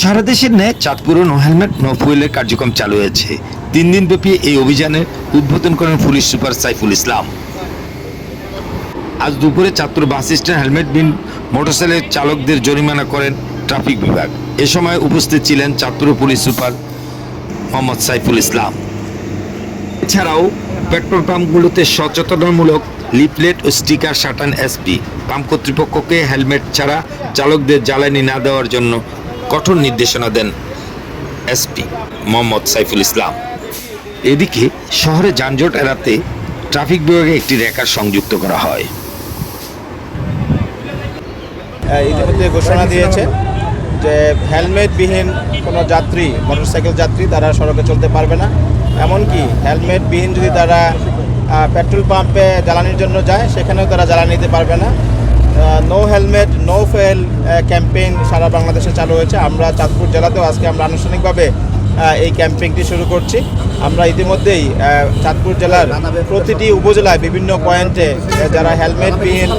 সারা দেশের ন্যায় চাঁদপুরে নো হেলমেট, নো ফুয়েলের কার্যক্রম চালু হয়েছে। তিন দিন ব্যাপী এই অভিযানের উদ্বোধন করেন পুলিশ সুপার সাইফুল ইসলাম। আজ দুপুরে চাঁদপুর বাস স্ট্যান্ড হেলমেট বিন মোটরসাইকেলের চালকদের জরিমানা করেন ট্রাফিক বিভাগ। এ সময় উপস্থিত ছিলেন চাঁদপুর পুলিশ সুপার মোহাম্মদ সাইফুল ইসলাম। এছাড়াও পেট্রোল পাম্পগুলোতে সচেতনমূলক লিফলেট ও স্টিকার সাটান এসপি। পাম্প কর্তৃপক্ষকে হেলমেট ছাড়া চালকদের জ্বালানি না দেওয়ার জন্য কঠোর নির্দেশনা দেন এসপি মোহাম্মদ সাইফুল ইসলাম। এদিকে শহরে যানজট এড়াতে ট্রাফিক বিভাগে একটি রেকার সংযুক্ত করা হয়। ইতিমধ্যে ঘোষণা দিয়েছে যে হেলমেটবিহীন কোনো যাত্রী, মোটরসাইকেল যাত্রী তারা সড়কে চলতে পারবে না। এমনকি হেলমেটবিহীন যদি তারা পেট্রোল পাম্পে জ্বালানির জন্য যায়, সেখানেও তারা জ্বালানি নিতে পারবে না। No helmet no fuel campaign সারা বাংলাদেশে চালু হয়েছে। আমরা চাঁদপুর জেলাতেও আজকে আমরা আনুষ্ঠানিকভাবে এই ক্যাম্পেইনটি শুরু করছি। আমরা ইতিমধ্যেই চাঁদপুর জেলার প্রতিটি উপজেলায় বিভিন্ন পয়েন্টে যারা হেলমেটবিহীন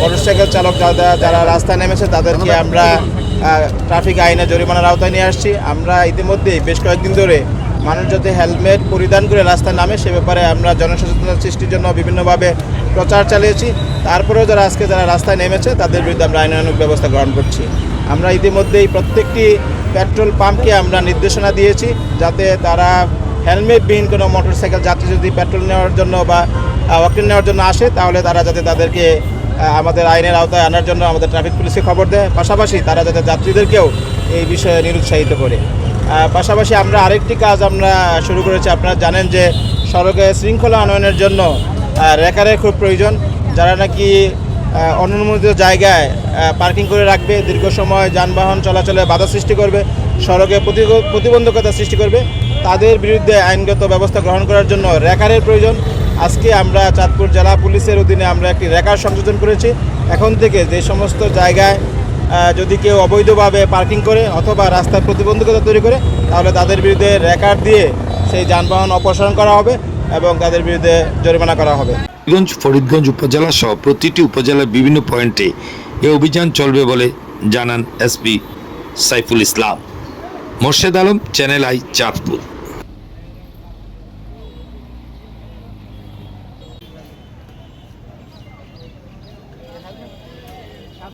মোটরসাইকেল চালক যারা যারা রাস্তায় নেমেছে, তাদেরকে আমরা ট্রাফিক আইনে জরিমানার আওতায় নিয়ে আসছি। আমরা ইতিমধ্যেই বেশ কয়েকদিন ধরে মানুষ যাতে হেলমেট পরিধান করে রাস্তায় নামে, সে ব্যাপারে আমরা জনসচেতনতা সৃষ্টির জন্য বিভিন্নভাবে প্রচার চালিয়েছি। তারপরেও যারা আজকে যারা রাস্তায় নেমেছে, তাদের বিরুদ্ধে আমরা আইনানুগ ব্যবস্থা গ্রহণ করছি। আমরা ইতিমধ্যেই প্রত্যেকটি পেট্রোল পাম্পকে আমরা নির্দেশনা দিয়েছি যাতে তারা হেলমেটবিহীন কোনো মোটরসাইকেল যাত্রী যদি পেট্রোল নেওয়ার জন্য বা ওয়াকিল নেওয়ার জন্য আসে, তাহলে তারা যাতে তাদেরকে আমাদের আইনের আওতায় আনার জন্য আমাদের ট্রাফিক পুলিশকে খবর দেয়। পাশাপাশি তারা যাতে যাত্রীদেরকেও এই বিষয়ে নিরুৎসাহিত করে। পাশাপাশি আমরা আরেকটি কাজ আমরা শুরু করেছি। আপনারা জানেন যে সড়কে শৃঙ্খলা আনয়নের জন্য রেকারের খুব প্রয়োজন। যারা নাকি অনুমোদিত জায়গায় পার্কিং করে রাখবে, দীর্ঘ সময় যানবাহন চলাচলে বাধা সৃষ্টি করবে, সড়কে প্রতিবন্ধকতা সৃষ্টি করবে, তাদের বিরুদ্ধে আইনগত ব্যবস্থা গ্রহণ করার জন্য রেকারের প্রয়োজন। আজকে আমরা চাঁদপুর জেলা পুলিশের অধীনে আমরা একটি রেকার সংযোজন করেছি। এখন থেকে যে সমস্ত জায়গায় যদি কেউ অবৈধভাবে পার্কিং করে অথবা রাস্তায় প্রতিবন্ধকতা তৈরি করে, তাহলে তাদের বিরুদ্ধে রেকার্ড দিয়ে সেই যানবাহন অপসারণ করা হবে এবং তাদের বিরুদ্ধে জরিমানা করা হবে। গঞ্জ ফরিদগঞ্জ উপজেলা সহ প্রতিটি উপজেলার বিভিন্ন পয়েন্টে এ অভিযান চলবে বলে জানান SP Saiful Islam. Morshed Alam, channel i, Chandpur.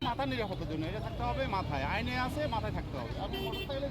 মাথা নিরাপত্তার জন্য এটা থাকতে হবে মাথায় আইনে আছে মাথায় থাকতে হবে। আপনি মোটরসাইকেলে